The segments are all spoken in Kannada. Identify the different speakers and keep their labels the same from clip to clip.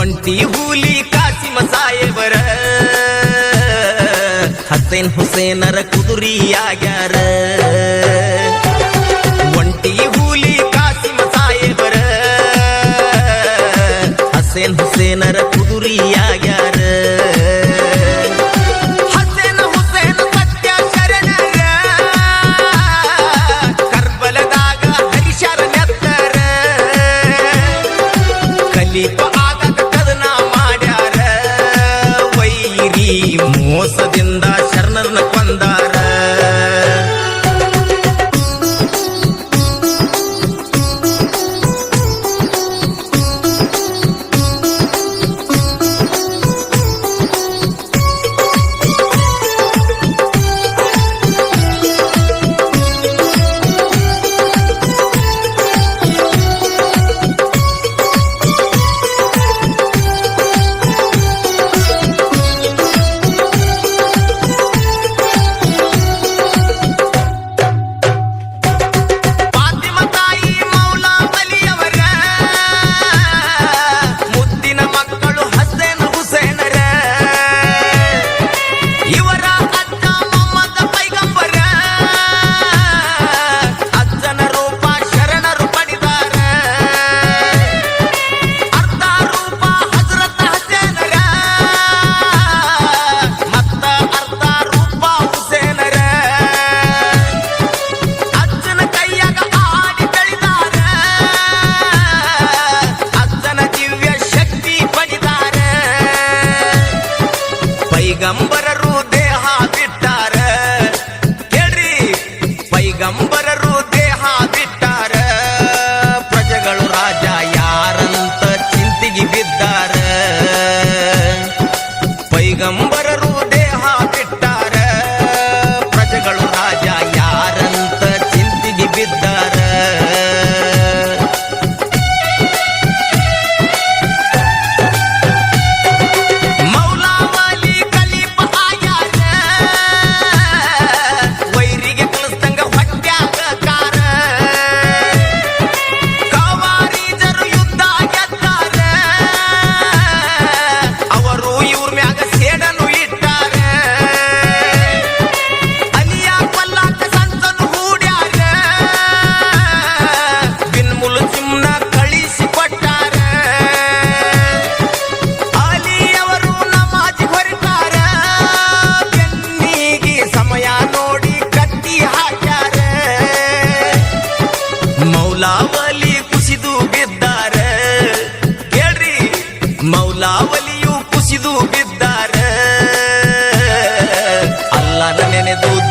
Speaker 1: ಒಂಟಿ ಹೂಲಿ ಕಾಸಿಮ ಸಾಯೇಬರ ಹಸೇನ್ ಹುಸೇನರ ಕುದುರಿಯಾಗ್ಯಾರ.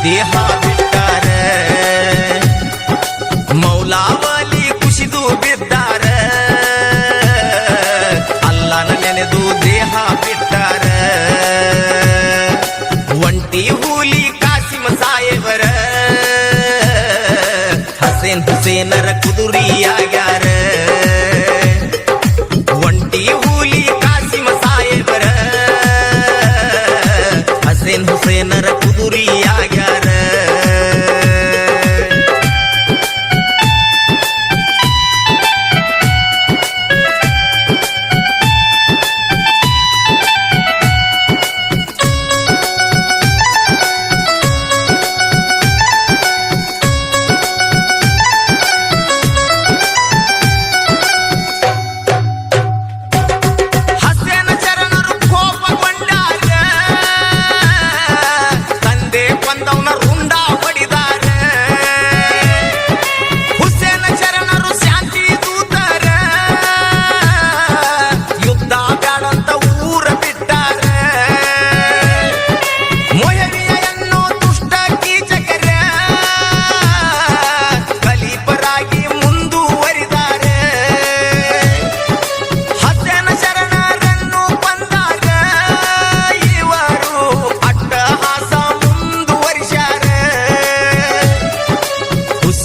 Speaker 1: ದೇಹ ಬಿಟ್ಟಾರ ಮೌಲಾವಲಿ ಕುಸಿದು ಬಿದ್ದಾರ. ಅಲ್ಲನ ನೆನೆದು ದೇಹ ಬಿಟ್ಟ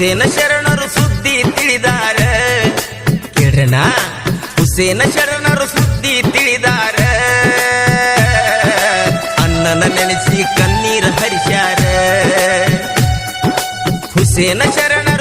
Speaker 1: ಹುಸೇನ ಶರಣರು ಸುದ್ದಿ ತಿಳಿದಾರ. ಕೇಳ್ರಣ ಹುಸೇನ ಶರಣರು ಸುದ್ದಿ ತಿಳಿದಾರ. ಅನ್ನನ ನೆನೆಸಿ ಕಣ್ಣೀರು ಹರಿಸ್ಯಾರ. ಹುಸೇನ ಶರಣ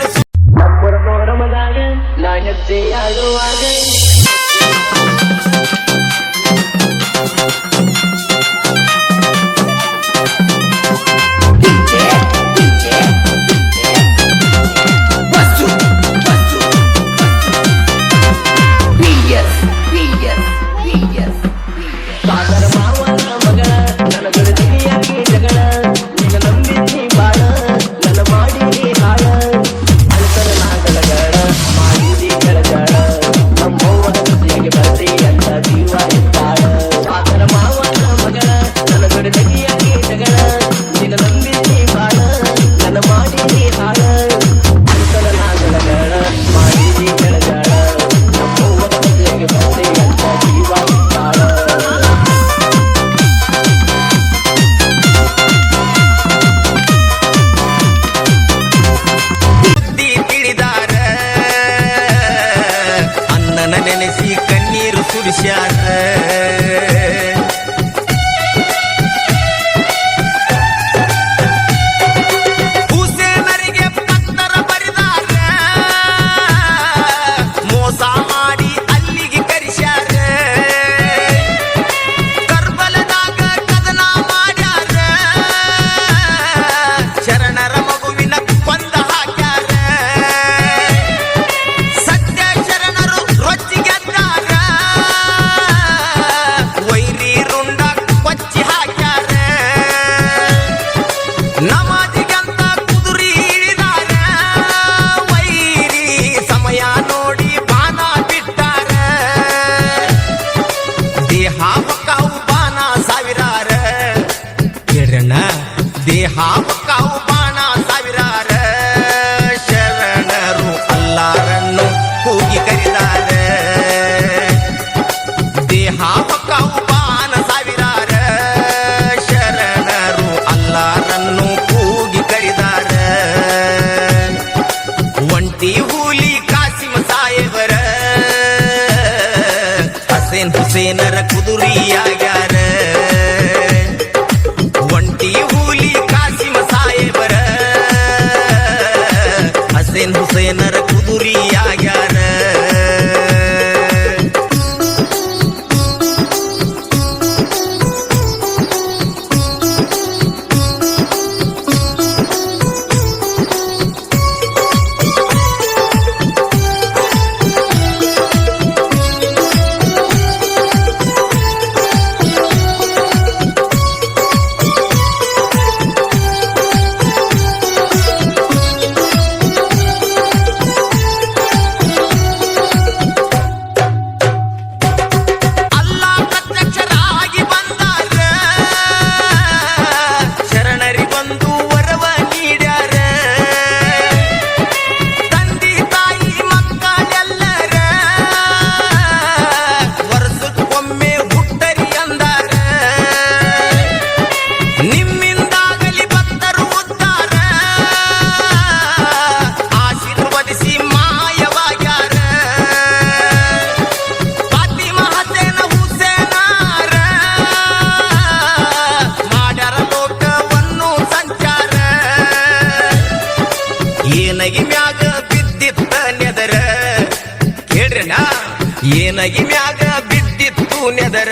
Speaker 1: ನೆದರ.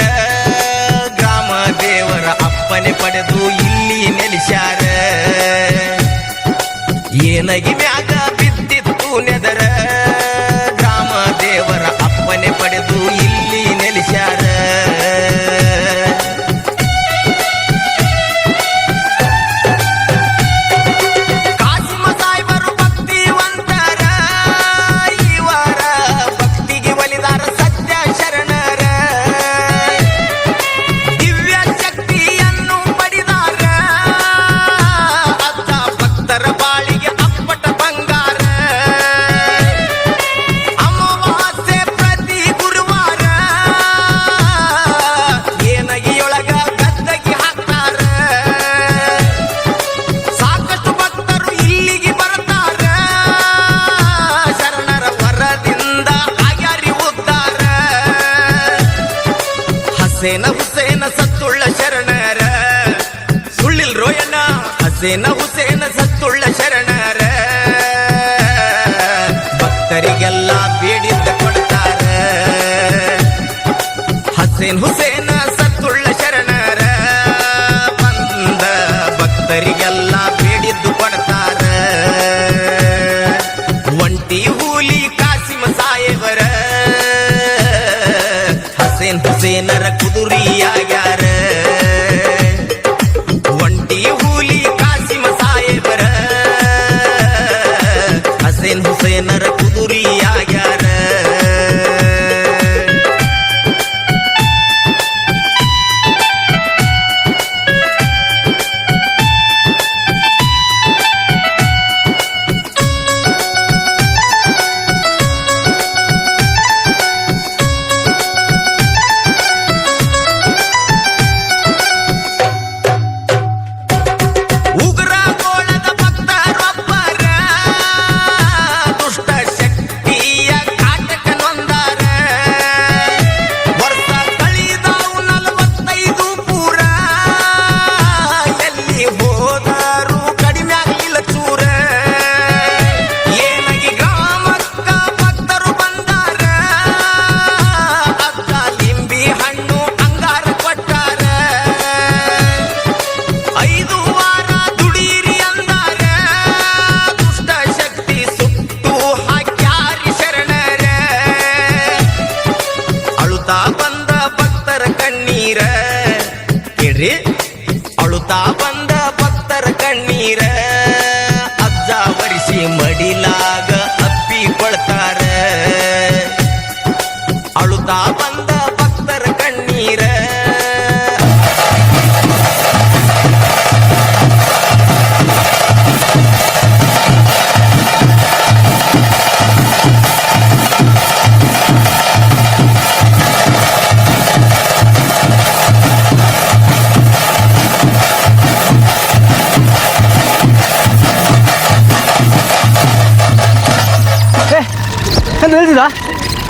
Speaker 1: ಗ್ರಾಮ ದೇವರ ಅಪ್ಪನೆ ಪಡೆದು ಇಲ್ಲಿ ನೆಲೆಸ್ಯಾರ. ಏನಾಗಿದೆ ಹುಸೇನ ಹುಸೇನ ಸತ್ತುಳ್ಳ ಶರಣರ. ಭಕ್ತರಿಗೆಲ್ಲ ಬೇಡಿದ್ದ ಕೊಡ್ತಾರ. ಹಸೇನ್ ಹುಸೇನ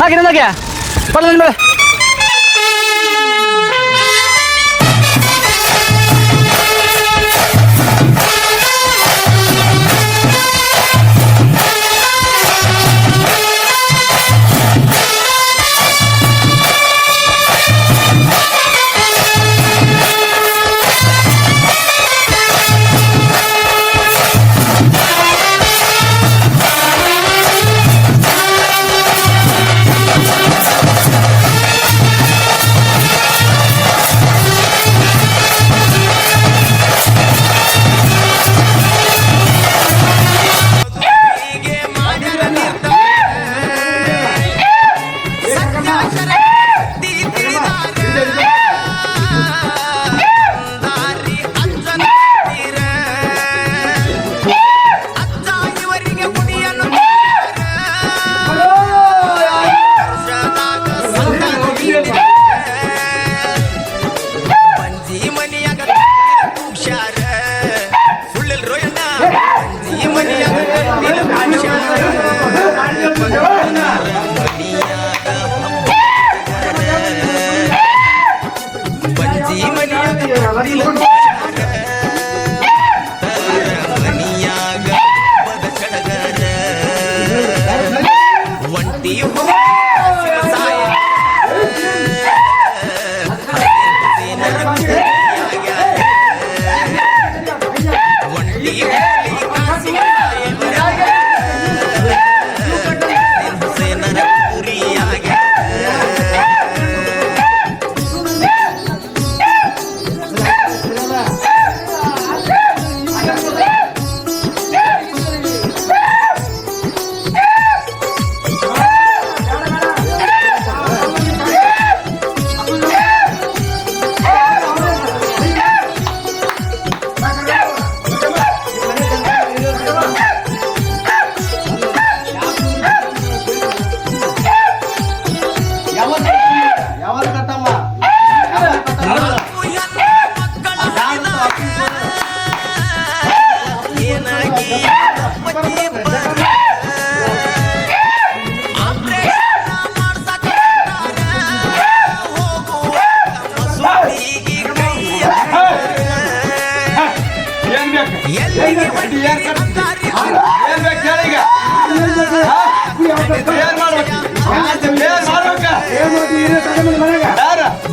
Speaker 1: ಹಾಗೆ ನನಗೆ ಬರಲ್ಲ
Speaker 2: ಬರ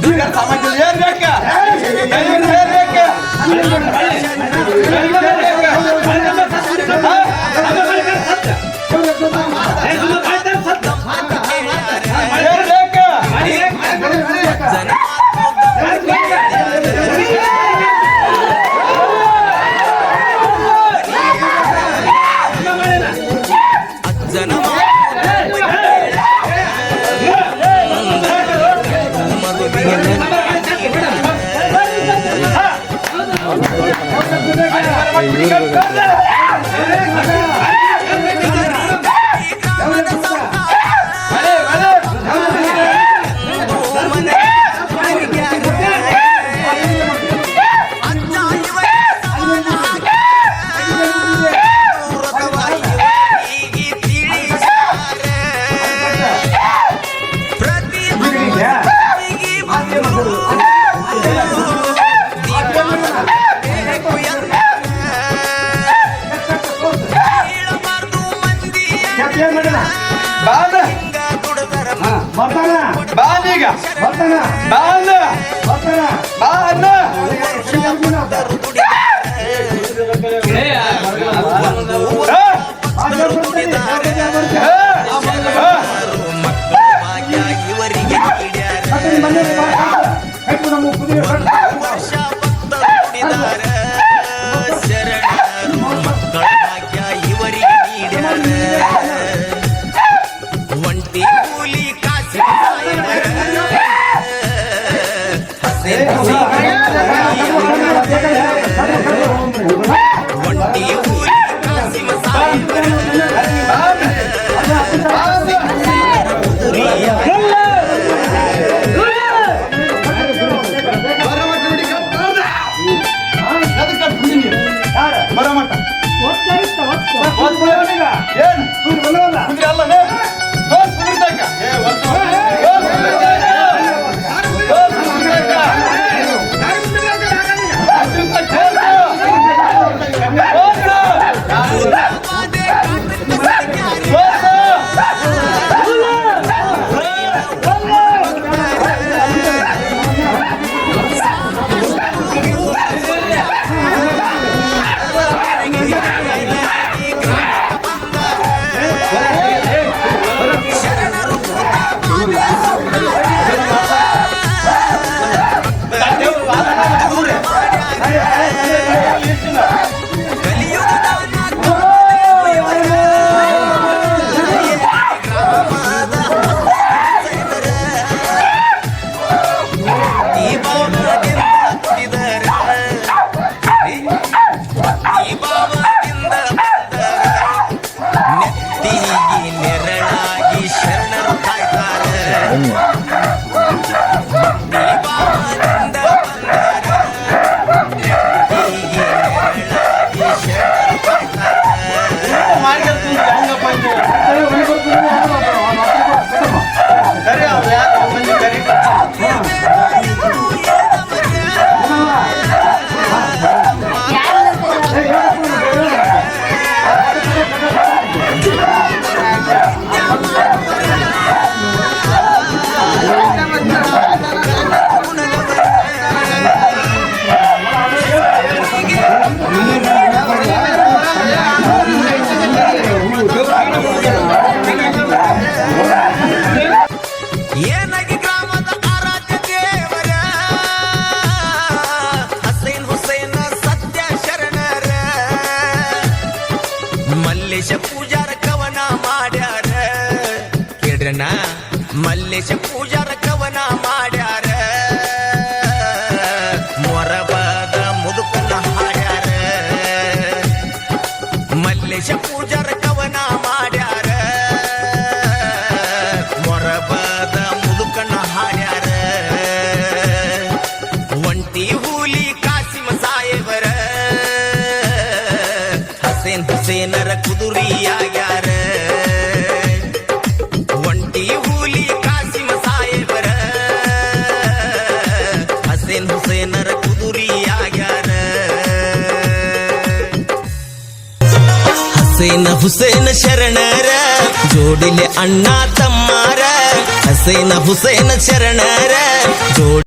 Speaker 2: Dengar sama Julian Becca. Dengar Becca. Bağını! Bakana! Bağını! Bağını! Happy
Speaker 1: birthday. तुझ्या रखवना माड्या ಹುಸೇನ ಶರಣರ ಜೋಡಿಲೆ ಅಣ್ಣ ತಮ್ಮಾರ ಹಸೇನ ಹುಸೇನ ಶರಣರ ಜೋಡಿ